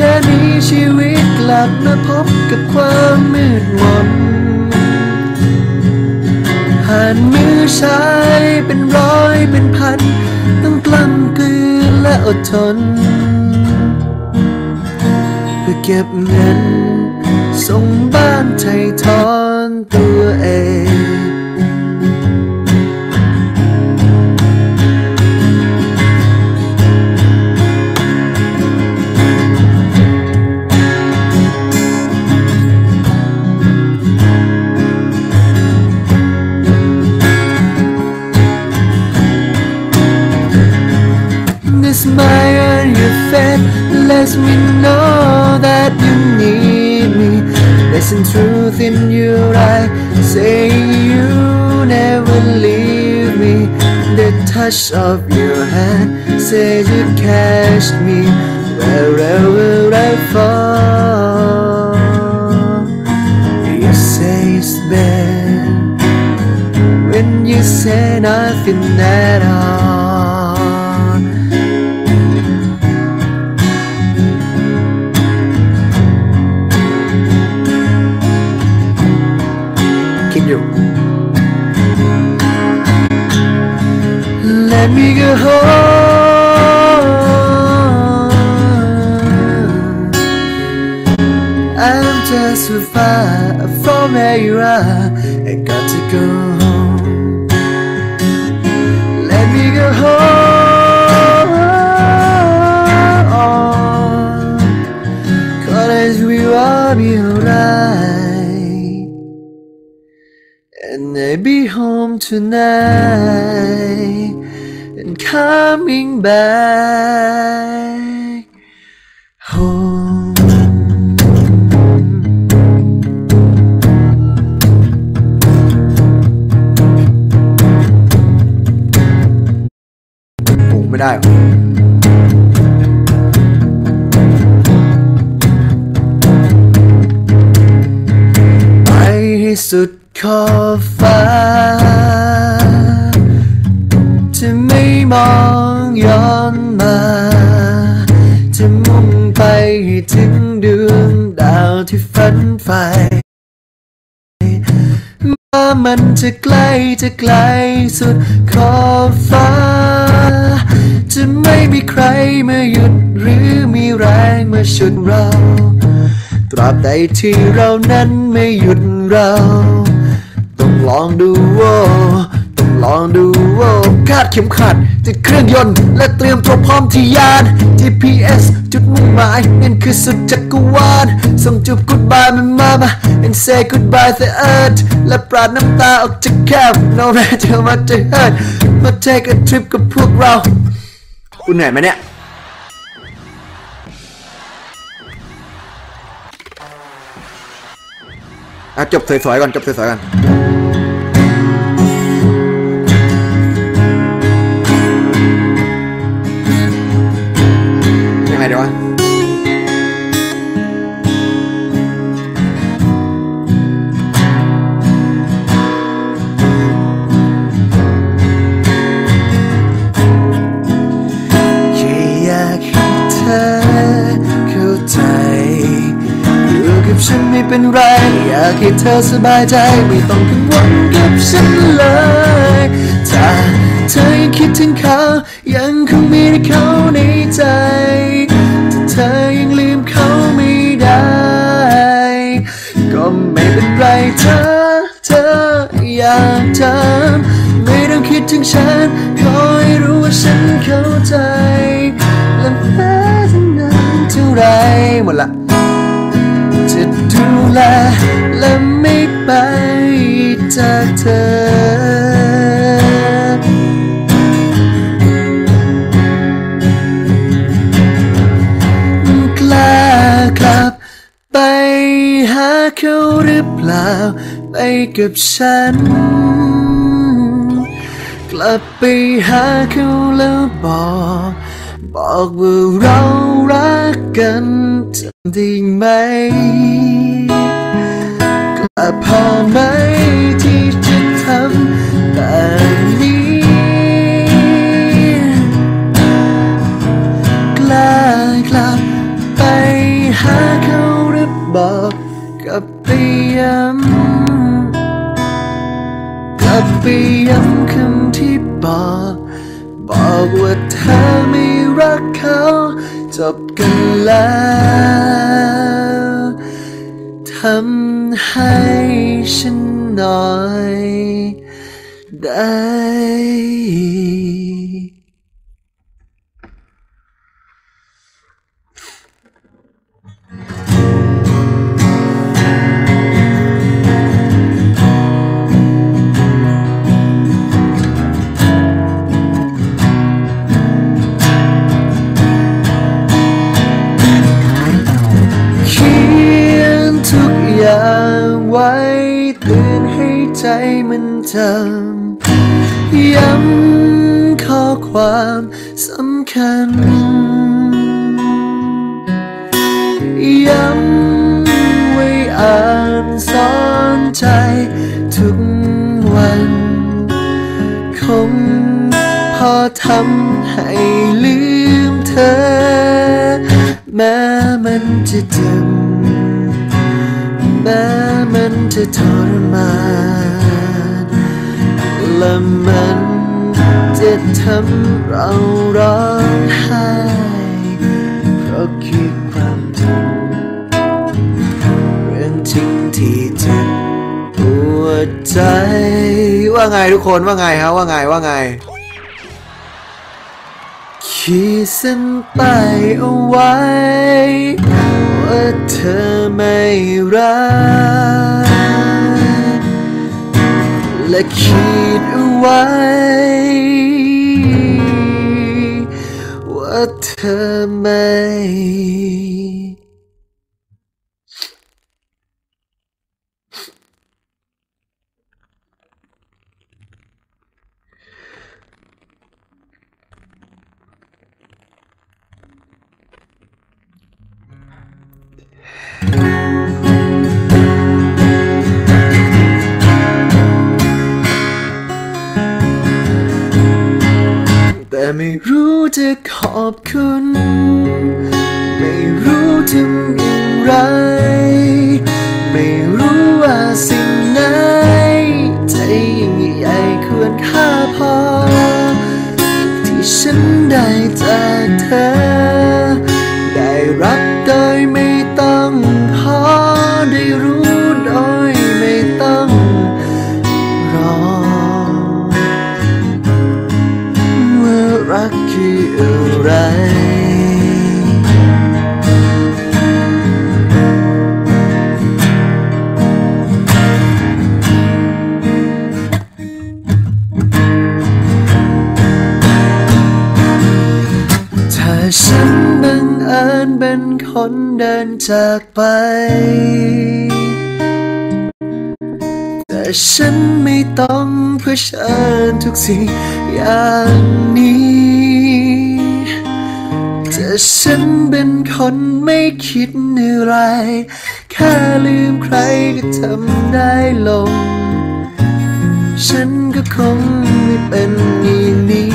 ค่นี้ชีวิตกลับมาพบกับความมืดมนผ่านมือชายเป็นร้อยเป็นพัน ต้องกล้ำกลืนและอดทน เพื่อเก็บเงินส่งบ้านไทยทอนตัวเอง lets me know that you need me. There's some truth in your eye, saying you never leave me. The touch of your hand says you catch me wherever I fall. You say it's bad when you say nothing at Let me go home. I'm just so far from where you are. I got to go home. Let me go home. Cause we will be alright. And I'll be home tonight. Coming back home. โอ้ไม่ได้ไปให้สุดขอบฟ้า มองย้อนมา จะมุ่งไปให้ถึงดวงดาวที่ฝันใฝ่ว่ามันจะใกล้จะไกลสุดขอบฟ้า จะไม่มีใครมาหยุดหรือมีแรงมาฉุดเรา ตราบใดที่เรานั้นไม่หยุดเรา ต้องลองดูว้ต้อง ลองดูโว้คาดเข็มขัดติดเครื่องยนต์ และเตรียมตัวพร้อมที่ยาน GPS จุดมุ่งหมายนั่นคือสุดจักรวาลส่งจุบ goodbye มันมามา and say goodbye the earth และปราดน้ำตาออกจากแก้ว no matter what the hurt มา take a trip กับพวกเราคุณเหนื่อยไหมเนี่ยอะจบสวยๆก่อนจบสวยๆก่อน ดีวะแค่อยากให้เธอเข้าใจอยู่กับฉันไม่เป็นไร อยากให้เธอสบายใจ ไม่ต้องกังวลกับฉันเลย ถ้าเธอยังคิดถึงเขา ยังคงมีเขาในใจ เธอยังลืมเขาไม่ได้ ก็ไม่เป็นไรเธอ เธออยากจำไม่ต้องคิดถึงฉันขอให้รู้ว่าฉันเข้าใจและแม้จะนานเท่าไรหมดละจะดูแลและไม่ไปจากเธอ หรือเปล่า ไปกับฉัน กลับไปหาเขาแล้วบอก บอกว่าเรารักกันจำได้ไหมกลับพอไหม ให้ฉันหน่อยได้ จำย้ำข้อความสำคัญ ย้ำไว้อ่านสอนใจทุกวัน คงพอทำให้ลืมเธอ แม้มันจะจ็บแม้มันจะทรมาน และมันจะทำเราร้องไห้เพราะคิดความจริงเรื่องจริงที่เจ็บปวดใจ ว่าไงทุกคนว่าไงฮะว่าไงว่าไงขีดเส้นใต้เอาไว้ ว่าเธอไม่รัก และขีดเอาไว้ ว่าเธอไม่ ขอ อะไร ถ้าฉันบังเอิญเป็นคนเดินจากไป แต่ฉันไม่ต้องเผชิญทุกสิ่งอย่างนี้ ฉันเป็นคนไม่คิดอะไร แค่ลืมใครก็ทำได้ลง ฉันก็คงไม่เป็นอย่างนี้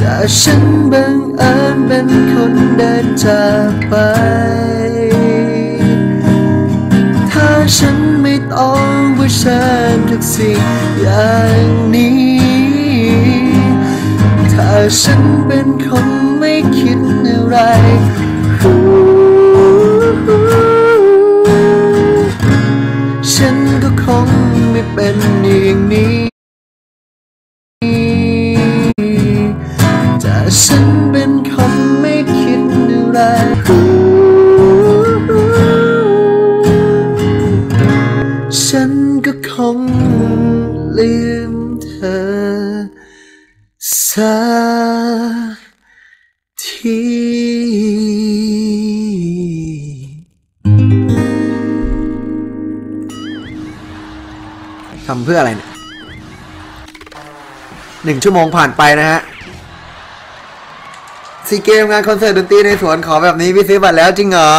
ถ้าฉันบังเอิญเป็นคนเดินจากไป ถ้าฉันไม่ต้องเผชิญทุกสิ่งอย่างนี้ ฉันเป็นคนไม่คิดอะไรฉันก็คงไม่เป็นอย่างนี้ ทีทำเพื่ออะไรเนี่ยหนึ่งชั่วโมงผ่านไปนะฮะซีเกมงานคอนเสิร์ตดนตรีในสวนขอแบบนี้พี่ซื้อบัตรแล้วจริงเหรอ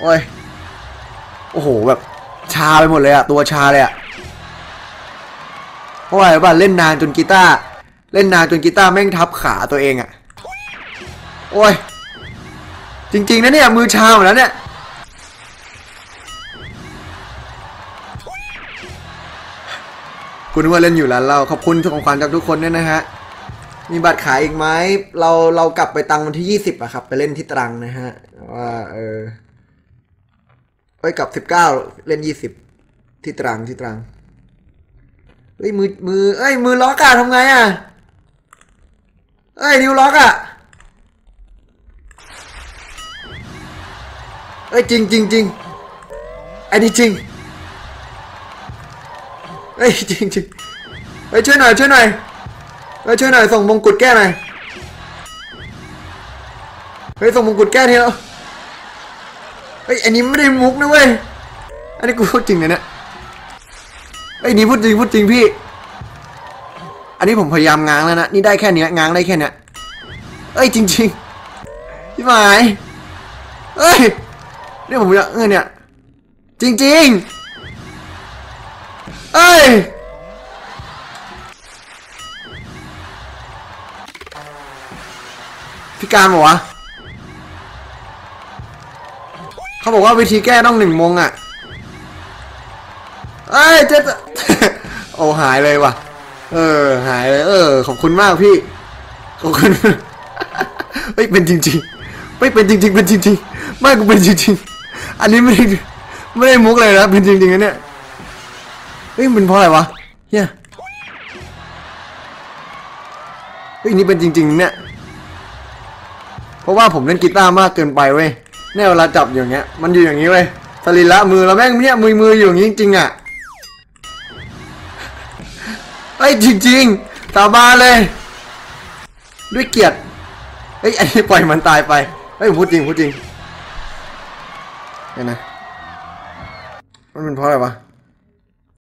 โอ้ย โอ้โห แบบชาไปหมดเลยอะตัวชาเลยอะเพราะอะไรรู้ป่ะเล่นนานจนกีตาร์ เล่นนานจนกีตาร์แม่งทับขาตัวเองอะโอ้ย จริงๆนะเนี่ย มือชาหแล้วเนี่ย คุณว่าเล่นอยู่แล้วเราขอบคุณของขวัญจากทุกคนด้วยนะฮะ มีบัตรขายอีกไหมเราเรากลับไปตังวันที่ยี่สิบอะครับ ไปเล่นที่ตรังนะฮะ ว่าเออไปกลับสิบเก้าเล่นยี่สิบที่ตรังที่ตรังเฮ้ยมือมือเอ้ยมือล็อกอะทำไงอะ เอ้ยนิ้วล็อกอะเอ้ยจริงจริงจริงไอ้นี่จริงเอ้ยจริงจริงเฮ้ยช่วยหน่อยช่วยหน่อยเฮ้ยช่วยหน่อยส่งมงกุฎแก้หน่อยเฮ้ยส่งมงกุฎแก้ทีแล้วเฮ้ยอันนี้ไม่ได้มุกนะเว้ยอันนี้กูพูดจริงเลยเนี่ยเฮ้นี่พูดจริงพูดจริงพี่ อันนี้ผมพยายามง้างแล้วนะ นี่ได้แค่เนี้ยง้างได้แค่เนี้ยเอ้ยจริงๆพี่หมายเอ้ยนี่ผมอยากเออเนี่ย จริงๆ เอ้ยพิการบอกวะเขาบอกว่าวิธีแก้ต้องหนึ่งโมงอะ เอ้ยเจ๊โอ้หายเลยว่ะ เออ หายเลยเออ ขอบคุณมากพี่ ขอบคุณเฮ้ยเป็นจริง ๆ ไม่เป็นจริง ๆ เป็นจริง ๆ ไม่กูเป็นจริง ๆ อันนี้ไม่ได้ไม่ได้มุกเลยนะเป็นจริงๆนะเนี่ยเฮ้ยมันเพราะอะไรวะเฮียเฮ้ยนี่เป็นจริง ๆ เนี่ย เพราะว่าผมเล่นกีตาร์มากเกินไปเว้ยเนี่ยเวลาจับอย่างเงี้ย มันอยู่อย่างนี้เว้ยสรีระมือเราแม่งเนี่ยมือมืออยู่อย่างนี้จริงๆอะ เอ้ยจริงๆสาบานเลย ด้วยเกียรติเอ้ยอันนี้ปล่อยมันตายไปเฮ้ยผมพูดจริงพูดจริงเห็นนะมันเป็นเพราะอะไรวะ